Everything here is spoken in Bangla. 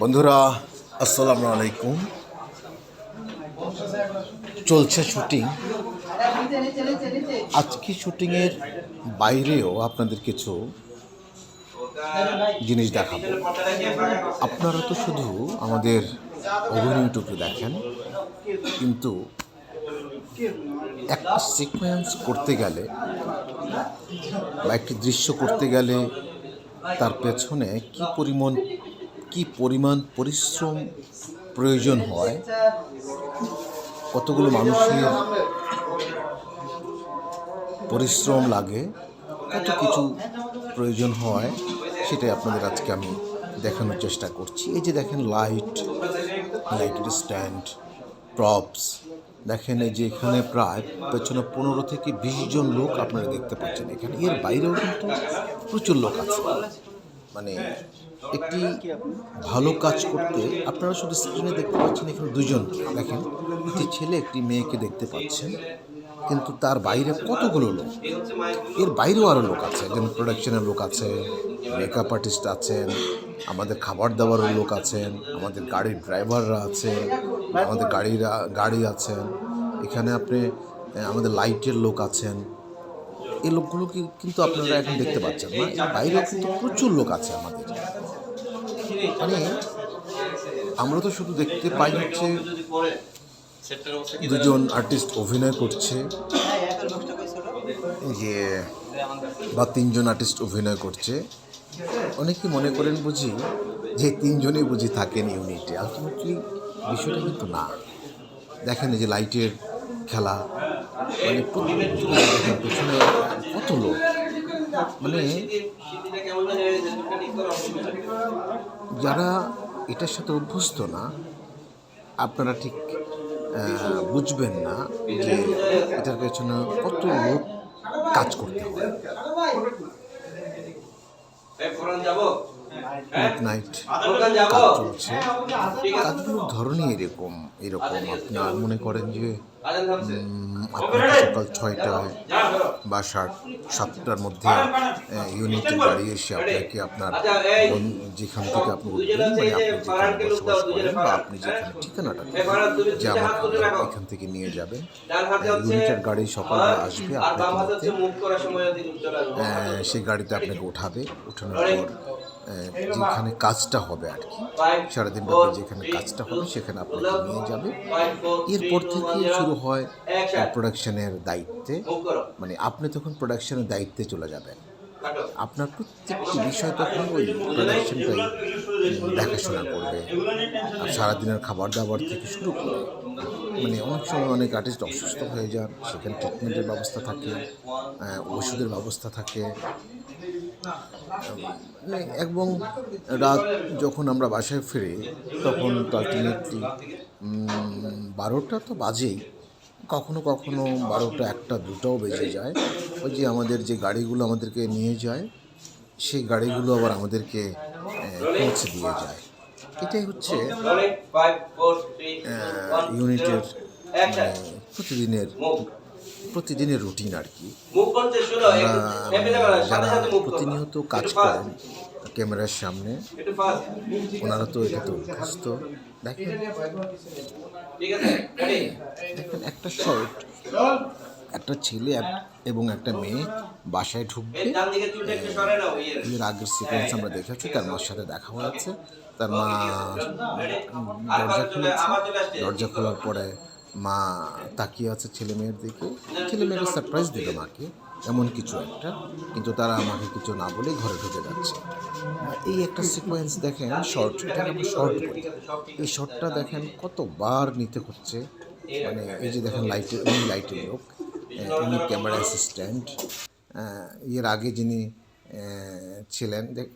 বন্ধুরা, আসসালামু আলাইকুম। চলছে শুটিং। আজকে শুটিংয়ের বাইরেও আপনাদের কিছু জিনিস দেখাবো। আপনারা তো শুধু আমাদের অভিনয়টুকু দেখেন, কিন্তু একটা সিকোয়েন্স করতে গেলে বা একটি দৃশ্য করতে গেলে তার পেছনে কি পরিমাণ কি পরিমাণ পরিশ্রম প্রয়োজন হয়? কতগুলো মানুষের পরিশ্রম লাগে? কত কিছু প্রয়োজন হয়? সেটাই আপনাদের আজকে আমি দেখানোর চেষ্টা করছি। এই যে দেখেন লাইট, লাইটের স্ট্যান্ড, প্রপস। দেখেন এই যে এখানে প্রায় পেছনে পনেরো থেকে বিশ জন লোক আপনারা দেখতে পাচ্ছেন এখানে। এর বাইরেও কিন্তু প্রচুর লোক আছে। মানে একটি ভালো কাজ করতে আপনারা শুধু স্ক্রিনে দেখতে পাচ্ছেন, এখানে দুজন দেখেন। একটি ছেলে, একটি মেয়েকে দেখতে পাচ্ছেন। কিন্তু তার বাইরে কতগুলো লোক? এর বাইরেও আরও লোক আছে। যেমন প্রোডাকশনের লোক আছে মেকআপ আর্টিস্ট আছেন, আমাদের খাবার দাবারের লোক আছেন, আমাদের গাড়ির ড্রাইভাররা আছেন, আমাদের গাড়িরা, গাড়ি আছেন। এখানে আপনি আমাদের লাইটের লোক আছেন। এই লোকগুলোকে কিন্তু আপনারা এখন দেখতে পাচ্ছেন না? এর বাইরেও কিন্তু প্রচুর লোক আছে আমাদের। মানে আমরা তো শুধু দেখতে পাই হচ্ছে দুজন আর্টিস্ট অভিনয় করছে যে বা তিনজন আর্টিস্ট অভিনয় করছে। অনেকে মনে করেন বুঝি যে তিনজনেই বুঝি থাকেন ইউনিটে আলটিমেটলি বিষয়টা কিন্তু না। দেখেন যে লাইটের খেলা মানে পেছনে কত লোক? মানে যারা এটার সাথে অভ্যস্ত না, আপনারা ঠিক বুঝবেন না যে এটার পেছনে কত লোক কাজ করতে হয়। গুড নাইট কাজ চলছে। কাজগুলোর ধরনই এরকম এরকম। আপনার মনে করেন যে উম, আপনাকে সকাল ছয়টায় বা সাত সাতটার মধ্যে ইউনিটে গাড়ি এসে আপনাকে আপনার যেখান থেকে আপনি উঠবেন মানে আপনি যেখানে বসবাস করেন বা আপনি যেখানে ঠিকানাটা দেবেন, যে আমাকে এখান থেকে নিয়ে যাবেন। ইউনিটের গাড়ি সকালে আসবে আপনাকে আহ, সেই গাড়িতে আপনাকে উঠাবে উঠানোর পর যেখানে কাজটা হবে আর কি। সারাদিন যেখানে কাজটা হবে, সেখানে আপনাকে নিয়ে যাবে। এরপর থেকে শুরু হয় প্রোডাকশনের দায়িত্বে। মানে আপনি তখন প্রোডাকশনের দায়িত্বে চলে যাবেন। আপনার প্রত্যেকটি বিষয় তখন ওই প্রোডাকশনটাই দেখাশোনা করবে, আর সারাদিনের খাবার দাবার থেকে শুরু করে মানে অনেক সময় অনেক আর্টিস্ট অসুস্থ হয়ে যান, সেখানে ট্রিটমেন্টের ব্যবস্থা থাকে ওষুধের ব্যবস্থা থাকে। মানে এবং রাত যখন আমরা বাসায় ফিরি, তখন আলটিমেটলি বারোটা তো বাজেই। কখনো কখনো বারোটা একটা, দুটাও বেজে যায়। ওই যে আমাদের যে গাড়িগুলো আমাদেরকে নিয়ে যায়, সেই গাড়িগুলো আবার আমাদেরকে পৌঁছে দিয়ে যায়। এটাই হচ্ছে ইউনিটের মানে প্রতিদিনের প্রতিদিনের রুটিন আর কি। যারা প্রতিনিয়ত কাজ করেন ক্যামেরার সামনে। ওনারা তো এটা এটাতে অভ্যস্ত। দেখেন। দেখেন একটা শর্ট একটা ছেলে এবং একটা মেয়ে বাসায় ঢুকবে। এর আগের সিকোয়েন্স আমরা দেখেছি তার মার সাথে দেখা হয়েছে তার মা দরজা খুলেছে। দরজা খোলার পরে মা তাকিয়ে আছে ছেলে মেয়ের দিকে। ছেলে মেয়েরা সারপ্রাইজ দিল মাকে এমন কিছু একটা। কিন্তু তারা আমাকে কিছু না বলে ঘরে ঢুকে যাচ্ছে। এই একটা সিকোয়েন্স দেখেন শর্ট এটাকে আমরা শর্ট বলি এই শর্টটা দেখেন কতবার নিতে হচ্ছে। মানে এই যে দেখেন লাইটের উনি লাইটের লোক আহ, উনি ক্যামেরা অ্যাসিস্ট্যান্ট এর আগে যিনি ছিলেন দেখ